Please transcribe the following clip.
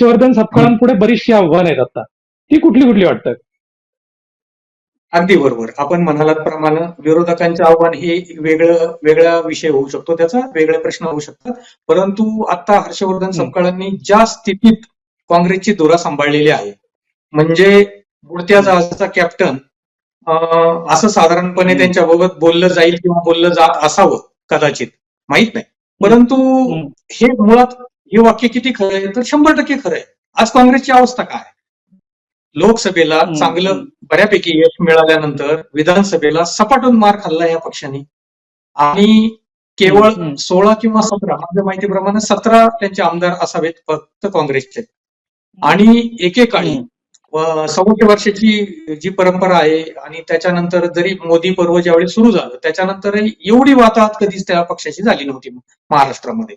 हर्षवर्धन सपकाळांपुढे बरीचशी आव्हानं आहेत आता. ती कुठली कुठली वाटतात? अगदी बरोबर. आपण म्हणालात प्रमाणे विरोधकांचे आव्हान हे वेगळं वेगळा विषय होऊ शकतो त्याचा वेगळे प्रश्न होऊ शकतात. परंतु आता हर्षवर्धन सपकाळांनी ज्या स्थितीत काँग्रेसची धुरा सांभाळलेली आहे म्हणजे बुडत्या जहाजाचा कॅप्टन असं साधारणपणे. त्यांच्याबाबत बोललं जाईल किंवा बोललं जात असावं कदाचित. माहीत नाही. परंतु. हे मुळात हे वाक्य किती खरं आहे तर शंभर टक्के खरं आहे आज काँग्रेसची अवस्था काय? लोकसभेला. चांगलं बऱ्यापैकी यश मिळाल्यानंतर विधानसभेला सपाटून मार खाल्ला या पक्षाने आणि केवळ. सोळा किंवा सतरा माझ्या माहितीप्रमाणे सतरा त्यांचे आमदार असावेत फक्त काँग्रेसचे आणि एकेकाळी सव्वाशे वर्षाची जी परंपरा आहे आणि त्याच्यानंतर जरी मोदी पर्व ज्यावेळी सुरू झालं त्याच्यानंतरही एवढी वाताहत कधीच त्या पक्षाची झाली नव्हती महाराष्ट्रामध्ये